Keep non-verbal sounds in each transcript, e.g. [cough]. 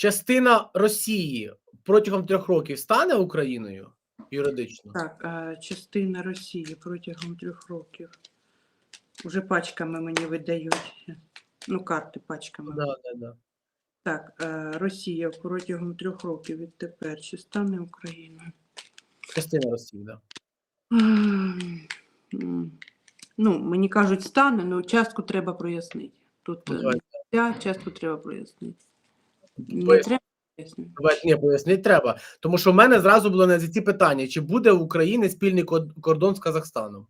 частина Росії протягом трьох років стане Україною юридично? Так, частина Росії протягом трьох років. Уже пачками мені видають. Ну, карти пачками. Да, да, да. Так, е, Росія протягом трьох років відтепер чи стане Україною? Частина Росії, да. М, м, Ну, мені кажуть, стане, але частку треба прояснити. Тут е, частку треба прояснити. Не Пояс- треба ні, пояснити треба. Тому що в мене зразу було на ці питання: чи буде в Україні спільний кордон з Казахстаном?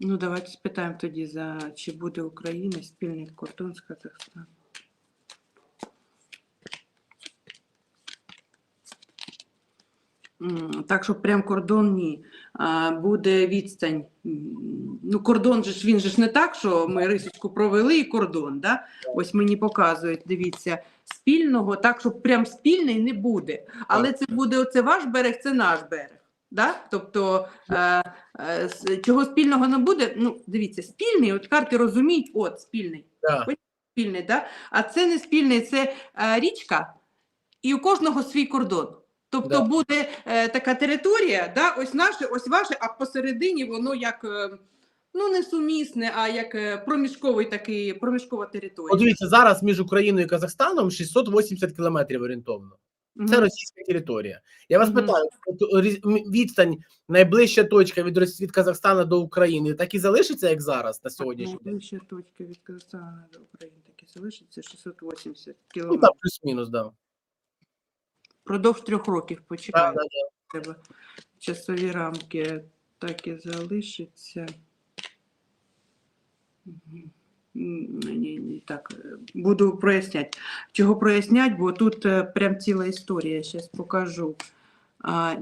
Ну, давайте спитаємо тоді, за чи буде Україна спільний кордон з Казахстаном. Так, що прям кордон ні. Буде відстань. Ну, кордон же ж він же ж не так, що ми рисочку провели і кордон. Да? Ось мені показують, дивіться, спільного, так, щоб прям спільний не буде. Але це буде оце ваш берег, це наш берег. Да? Тобто, е, е, чого спільного не буде, ну, дивіться, спільний, от карти розуміють, от спільний Да. спільний, да? а це не спільний, це е, річка, і у кожного свій кордон. Тобто Да. буде е, така територія, да? ось наше, ось ваше, а посередині воно як е, ну не сумісне, а як е, проміжковий такий, проміжкова територія. От дивіться, зараз між Україною і Казахстаном 680 кілометрів орієнтовно. Це Мгм. російська територія. Я вас Мгм. питаю, от відстань, найближча точка від, від Казахстана до України так і залишиться, як зараз на сьогоднішній день? Найближча точка від Казахстана до України таки залишиться 680 Ну кілометрів. так, плюс-мінус, да. Продовж трьох років Да, почекаємо. да, да. часові рамки так і залишиться. Мгм. Ні, ні, так, буду проясняти. Чого прояснять, бо тут е, прям ціла історія, зараз покажу. А,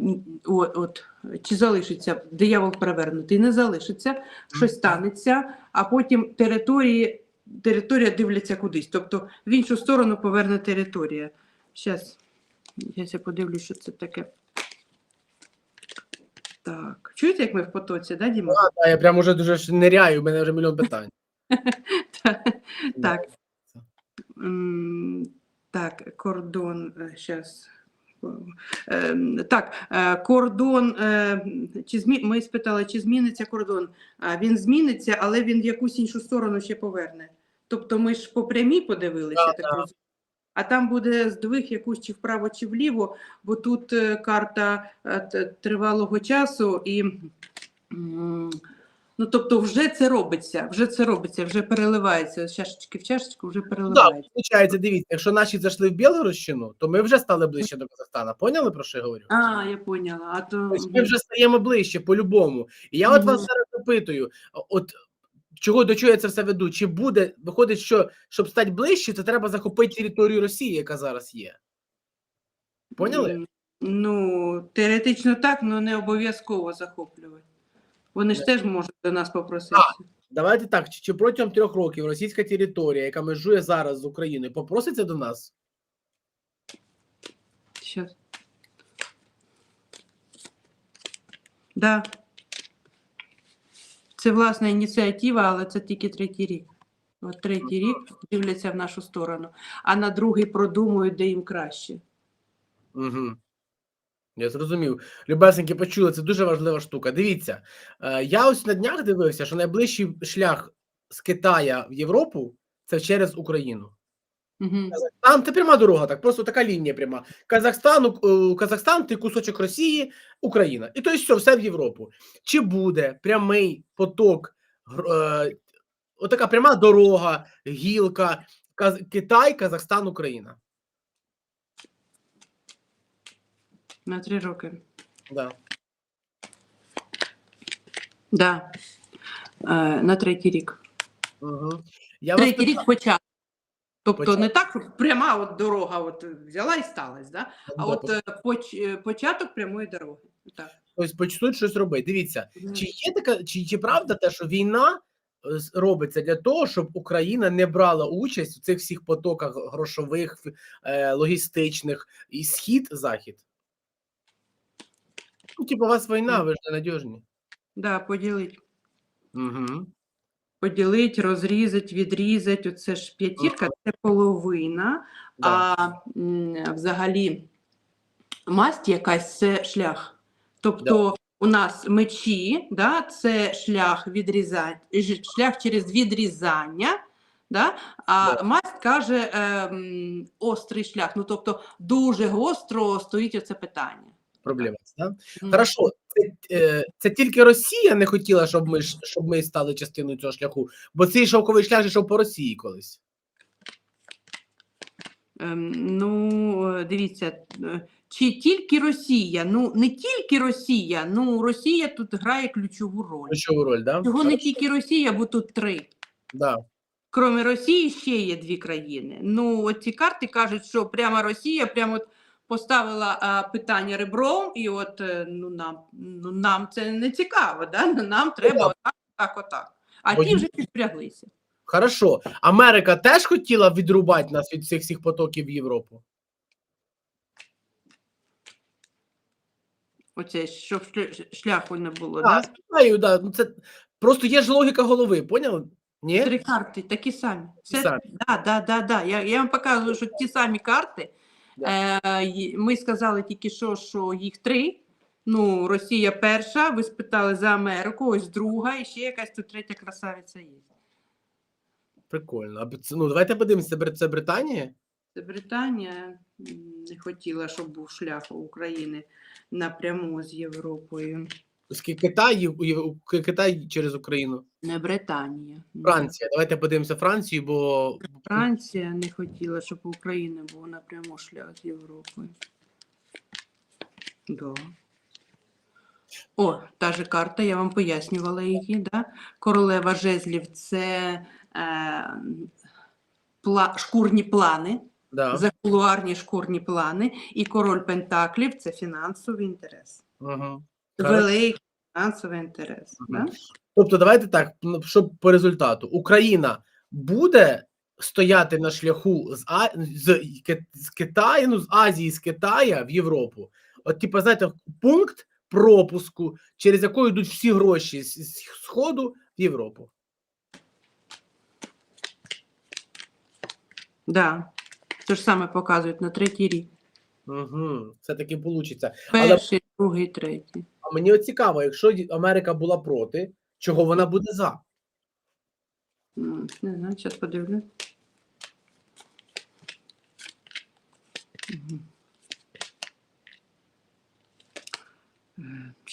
от, от, чи залишиться диявол перевернутий, не залишиться, щось станеться, а потім території, територія дивляться кудись. Тобто в іншу сторону поверне територія. Зараз я подивлюсь, що це таке. Так. Чуєте, як ми в потоці, да, Діма? Да, да, я прям уже дуже ж ниряю, у мене вже мільйон питань. [laughs] Так. Так, кордон зараз. Так, е, кордон, е, чи змі... ми спитали, чи зміниться кордон. Він зміниться, але він в якусь іншу сторону ще поверне. Тобто ми ж по прямій подивилися, Да, так да. розумію. А там буде здвиг якусь чи вправо, чи вліво, бо тут е, карта е, тривалого часу і. Ну, тобто, вже це робиться, вже це робиться, вже переливається з чашечки в чашечку, вже Так, переливається. виходить, дивіться, якщо наші зайшли в Білгородщину, то ми вже стали ближче до Казахстана. Поняли, про що я говорю? А, я поняла. А то Тобто ми вже стаємо ближче по-любому. І я от вас зараз запитую: от чого до чого я це все веду? Чи буде виходить, що щоб стати ближче, то треба захопити територію Росії, яка зараз є? Поняли? Ну, теоретично так, але не обов'язково захоплювати. Вони ж теж можуть до нас попроситися. Давайте так, чи, чи протягом трьох років російська територія, яка межує зараз з Україною, попроситься до нас? Щас. Да. Це власна ініціатива, але це тільки третій рік. От третій рік дивляться в нашу сторону, а на другий продумують, де їм краще. Угу. Я зрозумів. Любесеньки почули, це дуже важлива штука. Дивіться, е, я ось на днях дивився, що найближчий шлях з Китая в Європу це через Україну. Угу. Там це пряма дорога, так просто така лінія пряма. Казахстан, е, Казахстан, ти кусочок Росії, Україна. І то есть все, все в Європу. Чи буде прямий поток, е, отака пряма дорога, гілка, Каз- Китай, Казахстан, Україна? На три роки. Да. Да. Е, на третій рік. Угу. Я вас Третій рік початок. Тобто не так, що пряма от дорога от взяла і сталася, да? а от е, поч, е, початок прямої дороги. Так. Ось почнуть щось робити. Дивіться, чи є така, чи, чи правда те, що війна е, робиться для того, щоб Україна не брала участь у цих всіх потоках грошових, логістичних і схід, захід? Ну, типу, у вас війна, ви ж ненадіжні. Да, поділить. Угу. Поділить, розрізать, відрізать. Оце ж п'ятірка, це половина. А взагалі масть якась це шлях. Тобто у нас мечі, да, це шлях відрізання, шлях через відрізання. Да? А Да. масть каже ем, острий шлях. Ну тобто дуже гостро стоїть оце питання. Проблема. Да? М. Хорошо, це, е, це тільки Росія не хотіла, щоб ми щоб ми стали частиною цього шляху, бо цей шовковий шлях йшов по Росії колись. Ем, Ну, е, дивіться, е, чи тільки Росія? Ну, не тільки Росія, ну Росія тут грає ключову роль. Ключову роль, да? Чого не тільки Росія, бо тут три. Да. Крім Росії, ще є дві країни. Ну, от ці карти кажуть, що прямо Росія прямо от поставила а, питання ребром, і от е, ну, нам, ну, нам це не цікаво, да? Ну, нам треба да. отак, отак, отак. А Бо ті вже підпряглися. Хорошо. Америка теж хотіла відрубати нас від цих всіх потоків в Європу. Оце, щоб шляху не було. Так, Да? знаю, да. Ну, це просто є ж логіка голови, поняли? Ні? Три карти такі самі. Це, самі. Да, да, да, да. Я, я вам показую, що ті самі карти. Е, ми сказали тільки що, що їх три. Ну, Росія перша, ви спитали за Америку, ось друга, і ще якась тут третя красавиця є. Прикольно. А це- ну, давайте подивимося, це, Бри- це Британія? Це Британія м, не хотіла, щоб був шлях у України напряму з Європою. Оскільки Китай, Єв- Єв- Китай через Україну. Не Британія. Ні. Франція. Давайте подивимося Францію, бо Франція не хотіла, щоб у України був напряму шлях з Європою. Да. О, та же карта, я вам пояснювала її. Да? Королева жезлів це е, пла, шкурні плани, да. закулуарні шкурні плани, і король Пентаклів це фінансовий інтерес. Угу. Великий фінансовий інтерес. Мгм. Да? Тобто, давайте так, ну, щоб по результату, Україна буде стояти на шляху з, а... з, з Китаю, ну, з Азії, з Китая в Європу. От, типу, знаєте, пункт пропуску, через який йдуть всі гроші з, з Сходу в Європу. Да. Те ж саме показують на третій рік. Угу. Все таки вийде. Але Перший, другий, третій. А мені от цікаво, якщо Америка була проти, чого вона буде за? Не знаю, зараз подивлюсь.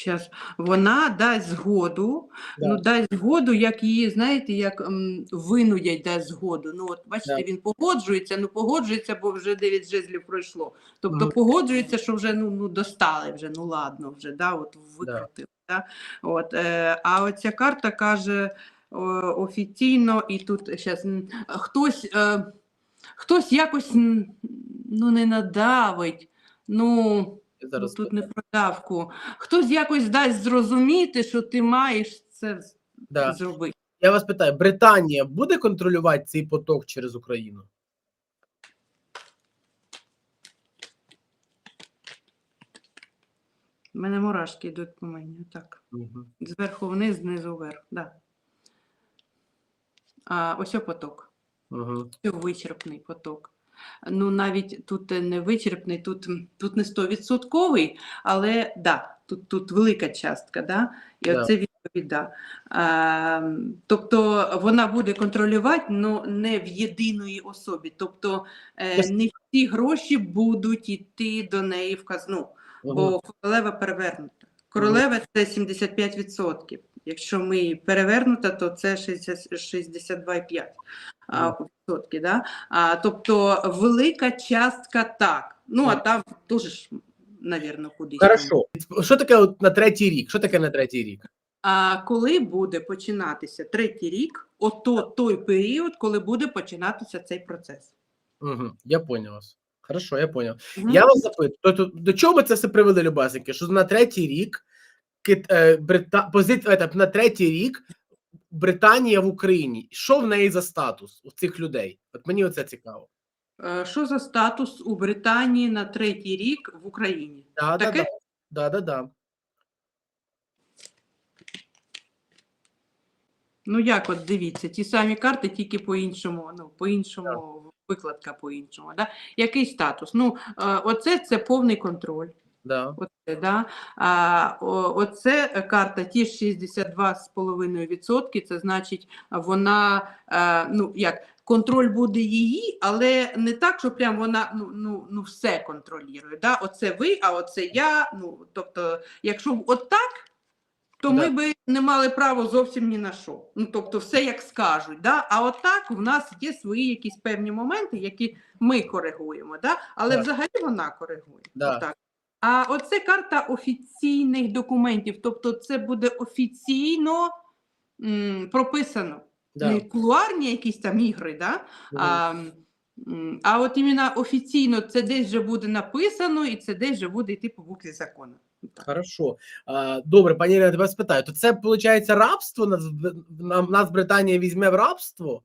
Зараз вона дасть згоду, Да. ну дасть згоду, як її, знаєте, як м, винудять дасть згоду. Ну, от бачите, Да. він погоджується, ну погоджується, бо вже 9 жезлів пройшло. Тобто Мгм. погоджується, що вже ну, ну достали вже, ну ладно, вже да, от викрутили. Да. От, е, а оця карта каже о, офіційно, і тут зараз хтось, е, хтось якось ну, не надавить. Ну, Ну, зараз тут не про давку. Хтось якось дасть зрозуміти, що ти маєш це да. зробити. Я вас питаю, Британія буде контролювати цей поток через Україну? У мене мурашки йдуть по мені. Так. Угу. Зверху вниз, знизу вверх. Да. А, ось поток. Угу. Вичерпний поток. Ну, навіть тут е, не вичерпний, тут, тут не 100%, але да, тут, тут велика частка, да? і Да. оце відповідь. Да. А, тобто вона буде контролювати, але не в єдиної особі. Тобто е, не всі гроші будуть йти до неї в казну, бо королева перевернута. Королева це 75%. Якщо ми перевернута, то це 60 62,5%. Да? а, тобто велика частка так. Ну, а там дуже ж, навірно, кудись. Хорошо. Що таке от на третій рік? Що таке на третій рік? А коли буде починатися третій рік, ото той період, коли буде починатися цей процес. Угу. Я поняв вас. Хорошо, я поняв. Мгм. Я вас запитую, тобто, до чого ми це все привели, любасники? Що на третій рік Кит, е, Брита, позит, е, на третій рік Британія в Україні. Що в неї за статус у цих людей? От мені оце цікаво. Е, Що за статус у Британії на третій рік в Україні? Да, Таке? да. Да, да, да. Ну як от дивіться, ті самі карти, тільки по-іншому, ну, по-іншому, викладка по-іншому. Да? Який статус? Ну, е, оце це повний контроль. Да. Оце, да? а, оце карта ті ж 62,5%, це значить, вона, е, ну як, контроль буде її, але не так, що прям вона ну, ну, ну все контролює. Да? Оце ви, а оце я. Ну, тобто, якщо б от так, то ми би не мали права зовсім ні на що. Ну, тобто, все як скажуть. Да? А от так в нас є свої якісь певні моменти, які ми коригуємо, да? але Так. взагалі вона коригує. Да. Отак. А оце карта офіційних документів, тобто це буде офіційно м, прописано. Да. Не кулуарні якісь там ігри, да? а, а от іменно офіційно це десь вже буде написано, і це десь вже буде йти по букві закону. Хорошо. Добре, пані Ірина, тебе спитаю. То це виходить рабство? Нас, нас Британія візьме в рабство?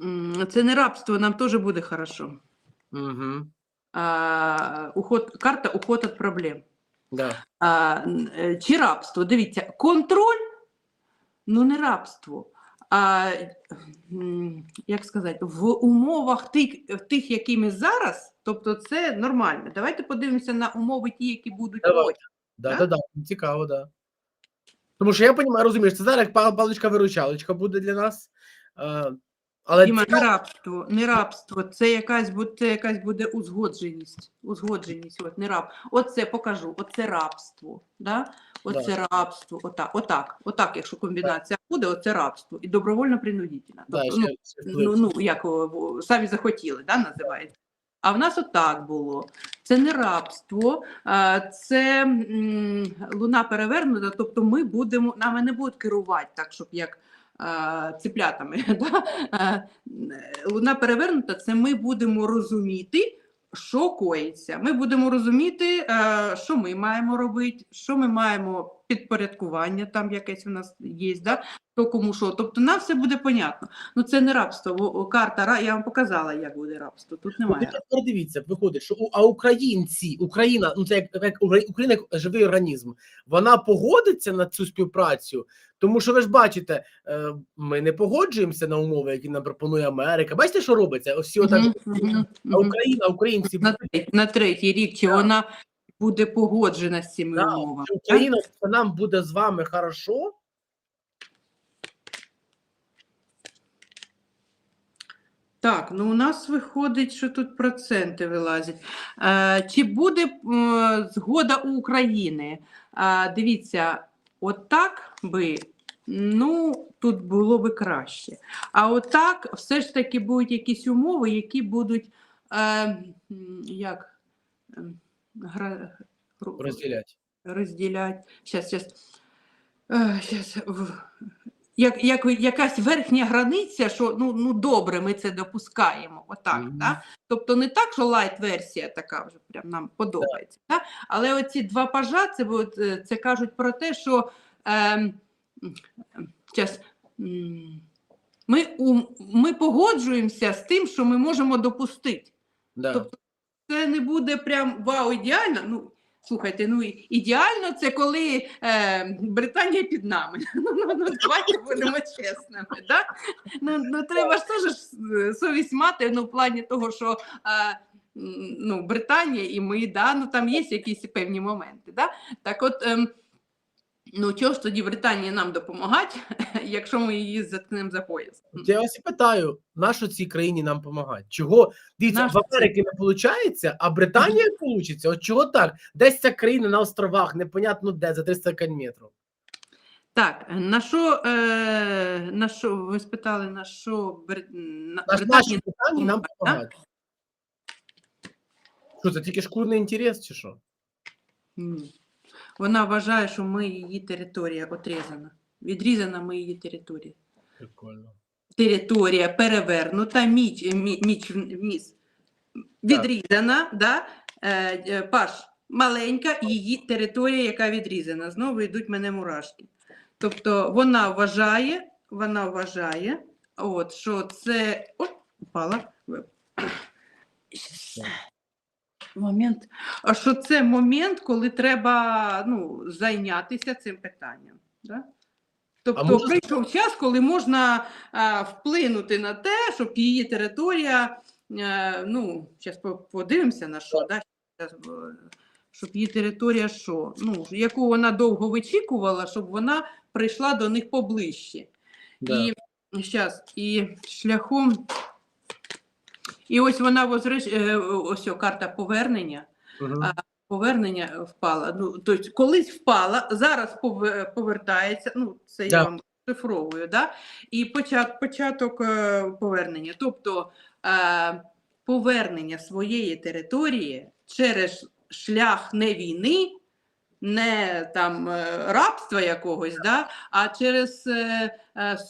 М, Це не рабство, нам теж буде хорошо. Угу. А, уход, карта уход від проблем. Да. А, е, чи рабство? Дивіться, контроль, ну не рабство. А, як сказати, в умовах тих, тих, які ми зараз, тобто це нормально. Давайте подивимося на умови ті, які будуть Давай. Да, Да? да, да, цікаво, да. Тому що я розумію, розумієш, це зараз як паличка-виручалочка буде для нас. Але Діма, не рабство, не рабство, це якась буде, це якась буде узгодженість. Узгодженість, от не раб. Оце покажу, оце рабство. Да? Оце рабство, отак, отак, отак, якщо комбінація буде, оце рабство. І добровольно принудительно. да, Тобто, ну, ну, ну як самі захотіли, да, називається. А в нас отак було. Це не рабство, це м, луна перевернута, тобто ми будемо, нами не будуть керувати так, щоб як циплятами. [laughs] Да? Луна перевернута, це ми будемо розуміти, що коїться. Ми будемо розуміти, е, що ми маємо робити, що ми маємо підпорядкування, там якесь у нас є, да? то кому що. Тобто нам все буде понятно. Ну це не рабство, бо карта, я вам показала, як буде рабство. Тут Ну, немає. тепер дивіться, виходить, що у- а українці, Україна, ну це як, як Україна як живий організм, вона погодиться на цю співпрацю, тому що ви ж бачите, е, ми не погоджуємося на умови, які нам пропонує Америка. Бачите, що робиться? Ось всі отак. Мгм, мгм, А. Україна, українці На, третій, на третій рік, чи вона буде погоджена з цими Да, умовами? Україна, що нам буде з вами хорошо. Так, ну у нас виходить, що тут проценти вилазять. Е, чи буде е, згода у України? Е, дивіться, отак би, ну, тут було би краще. А отак все ж таки будуть якісь умови, які будуть е, як ем, гра, розділяти. розділять. Щас, щас. Е, щас. Як, як, якась верхня границя, що ну, ну добре, ми це допускаємо. Отак, Мгм. да? Тобто не так, що лайт-версія така вже прям нам подобається. Да? Але оці два пажа, це, е, це кажуть про те, що ем, ем, щас, м, ми, у, ми погоджуємося з тим, що ми можемо допустити. Да. Тобто це не буде прям вау, ідеально. Ну, слухайте, ну ідеально це коли е, Британія під нами. [laughs] Ну, ну, ну давайте будемо чесними. Да? Ну, ну треба ж теж е, совість мати ну, в плані того, що е, ну, Британія і ми, да? ну, там є якісь певні моменти. Да? Так от. ем, Ну, чого ж тоді Британії нам допомагати, [laughs] якщо ми її заткнемо за пояс? Я вас і питаю, нащо цій країні нам допомагати? Чого дивіться, Нащо в Америці не виходить, а Британія вийде? От чого так? Десь ця країна на островах, непонятно де, за 300 кілометрів. Так, на що, е, на що ви спитали, на що Бри- на, Наш, Британія Британії нам допомагають. Що це тільки шкурний інтерес, чи що? Ні. Вона вважає, що ми її територія отрізана. Відрізана ми її територія. Прикольно. Територія перевернута, міч, міч вниз відрізана, да? е, е, паш маленька, її територія, яка відрізана. Знову йдуть мене мурашки. Тобто вона вважає, вона вважає, от, що це. О, упала. Момент. А що це момент, коли треба ну, зайнятися цим питанням. Да? Тобто може- прийшов час, коли можна а, вплинути на те, щоб її територія, е, ну, зараз подивимося на що, да? е, щоб її територія що? Ну, яку вона довго вичікувала, щоб вона прийшла до них поближче. Да. І щас, і шляхом. І ось вона возвращ... е, ось о, карта повернення. А, Повернення впала. Ну, тобто колись впала, зараз повертається. Ну, це я Да. вам шифровую, да? і почат, початок е, повернення. Тобто е, повернення своєї території через шлях не війни, не там рабства якогось, да? а через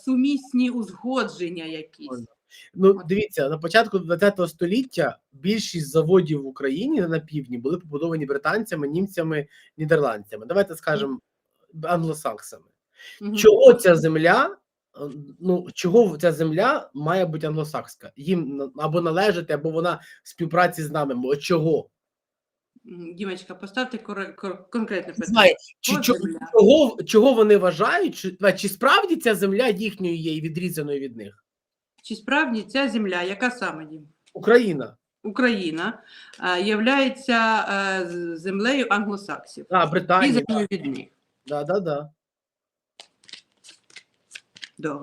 сумісні узгодження якісь. Ну, дивіться, на початку ХХ століття більшість заводів в Україні на півдні були побудовані британцями, німцями, нідерландцями. Давайте скажемо англосаксами. Чого ця земля? е, Ну чого ця земля має бути англосакська? Їм або належати, або вона в співпраці з нами. Бо чого? Дімочка, поставте конкретне питання. знаю, чи, чого, чого, чого вони вважають, чи, чи справді ця земля їхньої є і відрізаною від них? Чи справді ця земля, яка саме Дім? Україна, Україна, е, являється е, землею англосаксів, а Британія. відрізаною від них? Да, да, да. Да.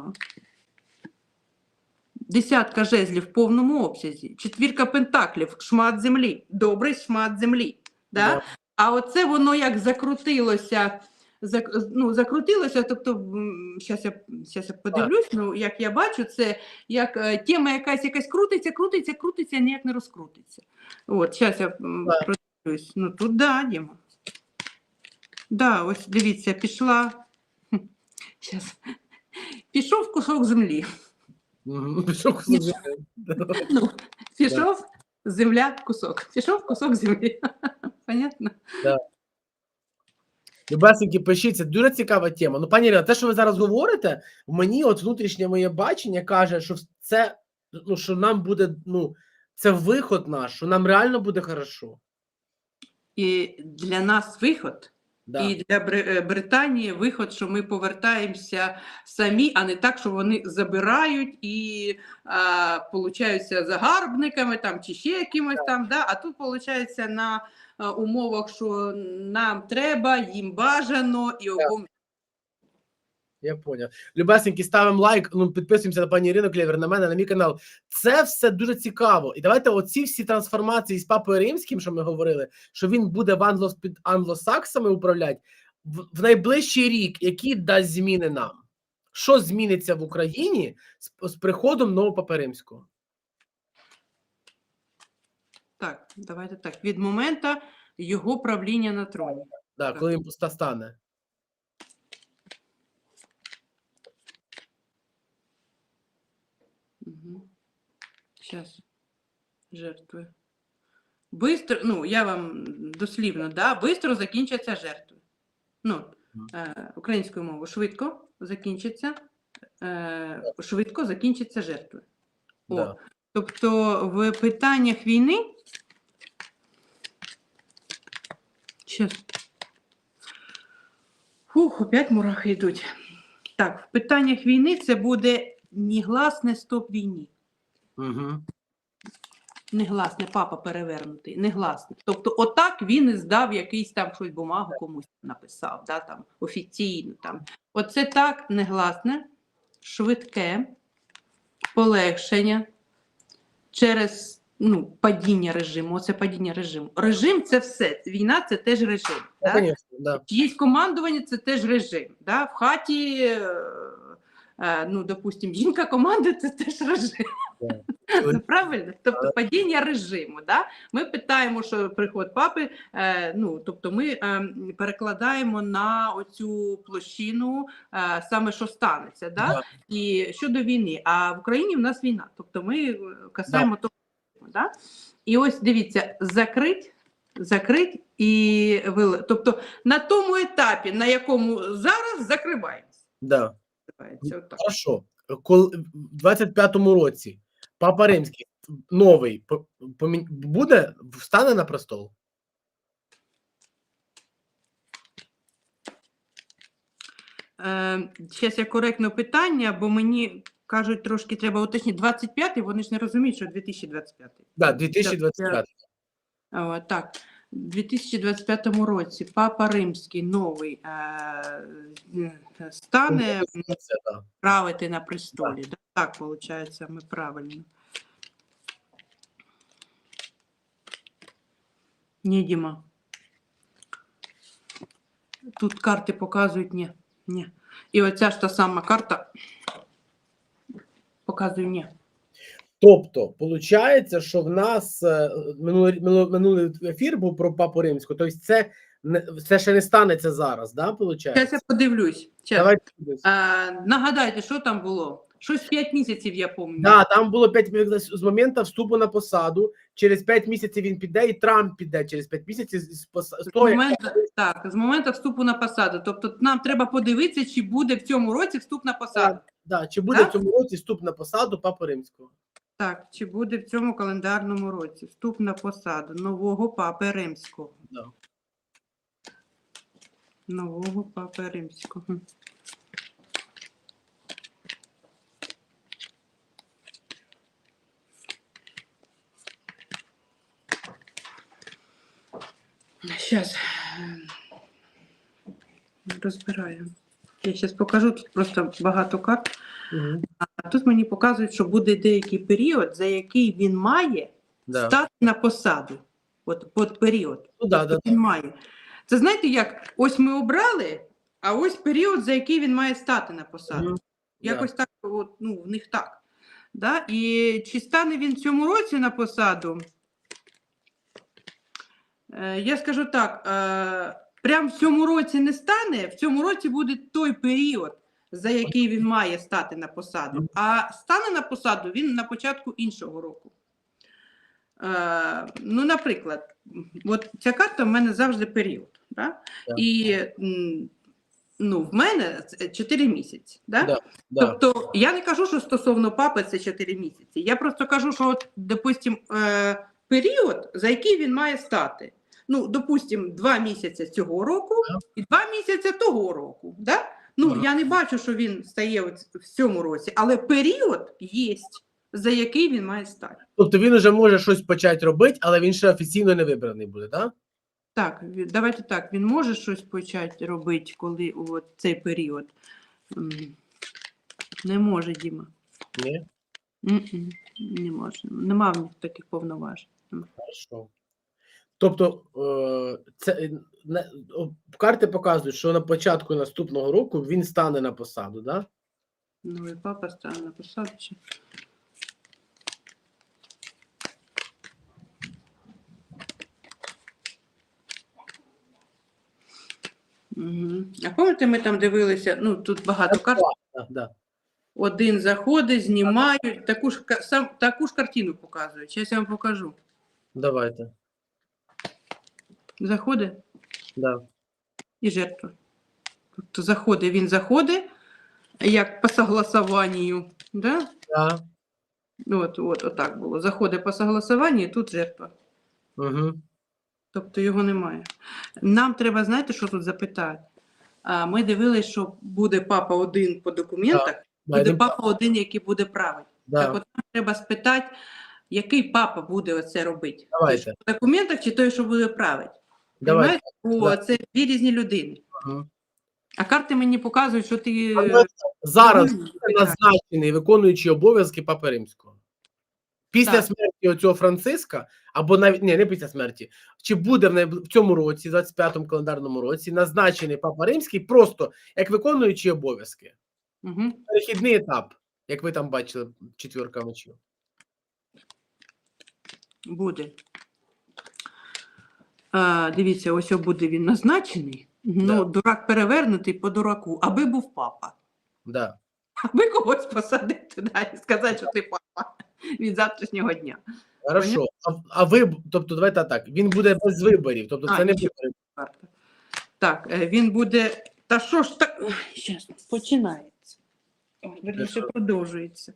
Десятка жезлів в повному обсязі, четвірка пентаклів, шмат землі, добрий шмат землі. Да? Да. А оце воно як закрутилося, зак, ну, закрутилося, тобто, зараз я, щас я подивлюсь, ну, як я бачу, це як е, тема якась якась крутиться, крутиться, крутиться, ніяк не розкрутиться. От, зараз я продивлюсь. Ну, тут да, Діма. Да, ось дивіться, пішла. Зараз. Пішов кусок землі. Пішов кусок землі. Ну, пішов земля кусок. Пішов кусок землі. [laughs] Понятно? Любесеньки, пишіть, дуже цікава тема. Ну, пані Ірина, те, що ви зараз говорите, мені от внутрішнє моє бачення каже, що це ну, що нам буде, ну, це виход наш, що нам реально буде хорошо. І для нас виход, Да. і для е, Британії виход, що ми повертаємося самі, а не так, що вони забирають і а, получаються загарбниками там, чи ще якимось там. Да? А тут виходить на а, умовах, що нам треба, їм бажано і обом. Я поняв. Любесеньки, ставимо лайк, ну підписуємося на пані Ірину Клєвер, на мене, на мій канал. Це все дуже цікаво. І давайте оці всі трансформації з папою римським, що ми говорили, що він буде в англос під англосаксами управляти в, в найближчий рік, які дасть зміни нам. Що зміниться в Україні з, з приходом нового папи римського? Так, давайте так. Від моменту його правління на троні. Да, коли він пуста стане. Угу. Сейчас. Жертви. Бистро, ну, я вам дослівно, да, бистро закінчаться жертви. Ну, е, українською мовою швидко закінчиться, е, швидко закінчаться жертви. О, Да. Тобто в питаннях війни. Щас. Фух, опять мурахи йдуть. Так, в питаннях війни це буде негласне стоп війні. Угу. Негласне, папа перевернутий, негласне. Тобто, отак він і здав якийсь там щось бумагу комусь написав, да, там, офіційно. Там. Оце так негласне, швидке полегшення через ну, падіння режиму. Оце падіння режиму. Режим це все. Війна це теж режим. Ну, да? конечно, да. Чиєсь командування це теж режим. Да? В хаті, е, ну, допустим, жінка командує це теж режим. Ну, Правильно? Тобто падіння режиму. Да? Ми питаємо, що приход папи, е, ну, тобто ми е, перекладаємо на оцю площину е, саме, що станеться. Да? Да. І щодо війни. А в Україні в нас війна. Тобто ми е, касаємо того. Да? І ось дивіться, закрить, закрить і вили. Тобто на тому етапі, на якому зараз закриваємося. Да. Закривається отак. Хорошо. Коли в 25-му році Папа Римський новий помі- буде, встане на престол? Е, Зараз я коректно питання, бо мені кажуть, трошки треба уточнити. 25-й, вони ж не розуміють, що 2025. Да, 2025. О, так, у 2025 році Папа Римський новий е, стане правити на престолі. Да? Так, виходить, ми правильно. Ні, Діма. Тут карти показують ні. Ні. І оця ж та сама карта показує ні. Тобто, виходить, що в нас е, минулий, минулий, ефір був про папу римську, тобто це, це ще не станеться зараз, да, виходить? Зараз я подивлюсь. Щас. Давайте. А, нагадайте, що там було? Щось 5 місяців, я пам'ятаю. Да, там було 5 місяців з моменту вступу на посаду. Через 5 місяців він піде, і Трамп піде через 5 місяців з, з, поса- з моменту, так, з моменту вступу на посаду. Тобто нам треба подивитися, чи буде в цьому році вступ на посаду. да, чи буде Так? в цьому році вступ на посаду папи римського. Так, чи буде в цьому календарному році вступ на посаду нового папи римського. Да. Нового папи римського. Зараз розбираю. Я зараз покажу тут просто багато карт. Угу. А тут мені показують, що буде деякий період, за який він має Да. стати на посаду. От, от період. Ну, да, Тобто да. він має. Це знаєте, як ось ми обрали, а ось період, за який він має стати на посаду. Мгм. Якось так, от, ну, в них так. Да? І чи стане він в цьому році на посаду? Е, я скажу так: е, прям в цьому році не стане, в цьому році буде той період, за який він має стати на посаду. А стане на посаду він на початку іншого року. Е, ну, наприклад, от ця карта в мене завжди період. Да? І ну, в мене 4 місяці. Да? Да. Да. Тобто я не кажу, що стосовно папи це 4 місяці. Я просто кажу, що, от, допустим, е, період, за який він має стати. Ну, допустим, 2 місяці цього року і 2 місяці того року. Да? Ну, я не бачу, що він стає от в цьому році, але період є, за який він має стати. Тобто він вже може щось почати робити, але він ще офіційно не вибраний буде, так? Так, давайте так. Він може щось почати робити, коли от цей період. Не може, Діма. Ні? М-м, Не може. Нема в них таких повноважень. Хорошо. Тобто, е, це карти показують, що на початку наступного року він стане на посаду, да? Новий папа стане на посаду. чи- Мгм. А пам'ятаєте, ми там дивилися, ну тут багато карт. Да. Один заходить, знімають, таку ж, сам, таку ж картину показують. Зараз я вам покажу. Давайте. Заходить Да. і жертва. Тобто заходить, він заходить, як по согласованню. Да? Да. От, от, отак було. Заходить по согласованню, і тут жертва. Угу. Тобто його немає. Нам треба, знаєте, що тут запитати? А, ми дивилися, що буде папа один по документах, буде папа один, який буде правий. Да. Так от нам треба спитати, який папа буде оце робити. Давайте. Той, що по документах чи той, що буде правити? Давайте. Бо Да. це дві різні людини. Мгм. А карти мені показують, що ти. А Зараз Мгм. назначений виконуючий обов'язки Папи Римського. Після Так. смерті оцього Франциска, або навіть ні, не після смерті, чи буде в, найбл- в цьому році, 25-му календарному році, назначений Папа Римський просто як виконуючий обов'язки. Угу. Перехідний етап, як ви там бачили, четвірка мечів. Буде. А, дивіться, ось буде він назначений. Ну, Да. дурак перевернутий по дураку, аби був папа. Да. Аби когось посадити туди і сказати, що ти папа від завтрашнього дня. Хорошо. А, а ви, тобто, давайте так, він буде без виборів, тобто А, це не. Карта. Так, е, він буде. Та що ж так? Ой, Щас, починається. Верніше продовжується.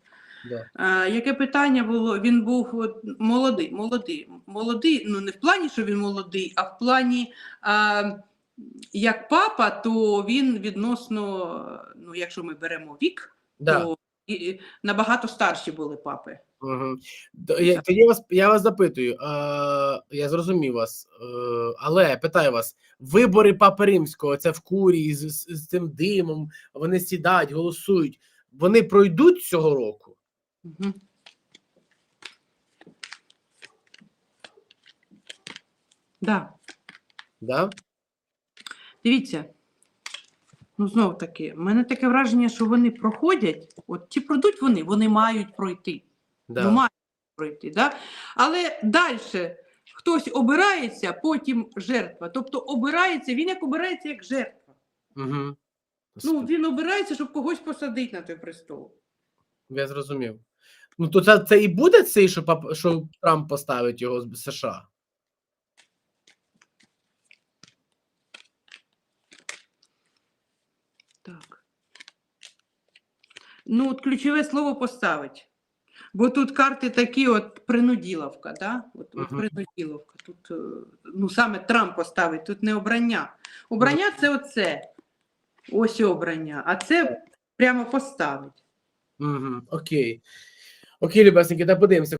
Да. А, яке питання було? Він був от, молодий, молодий, молодий, ну не в плані, що він молодий, а в плані а, як папа, то він відносно, ну якщо ми беремо вік, Да. то і, і набагато старші були папи. Угу. Я, я вас, я вас запитую, е, я зрозумів вас, е, але питаю вас: вибори Папи Римського, це в курії з, з, з цим димом, вони сідають, голосують. Вони пройдуть цього року? Угу. Да. Да? Дивіться, ну знов таки, в мене таке враження, що вони проходять. От чи пройдуть вони, вони мають пройти. Да. Ну, мають пройти, да? Але далі хтось обирається, потім жертва. Тобто обирається, він як обирається як жертва. Угу. Ну, він обирається, щоб когось посадити на той престол. Я зрозумів. Ну, то це, це і буде цей, що, пап, що Трамп поставить його з США? Так. Ну, от ключове слово поставить. Бо тут карти такі, от принуділовка, да? От, от принуділовка. Тут е, ну, саме Трамп поставить, тут не обрання. Обрання це оце. Ось обрання, а це прямо поставить. Угу. Окей. Окей, любесненькі, та подивимося.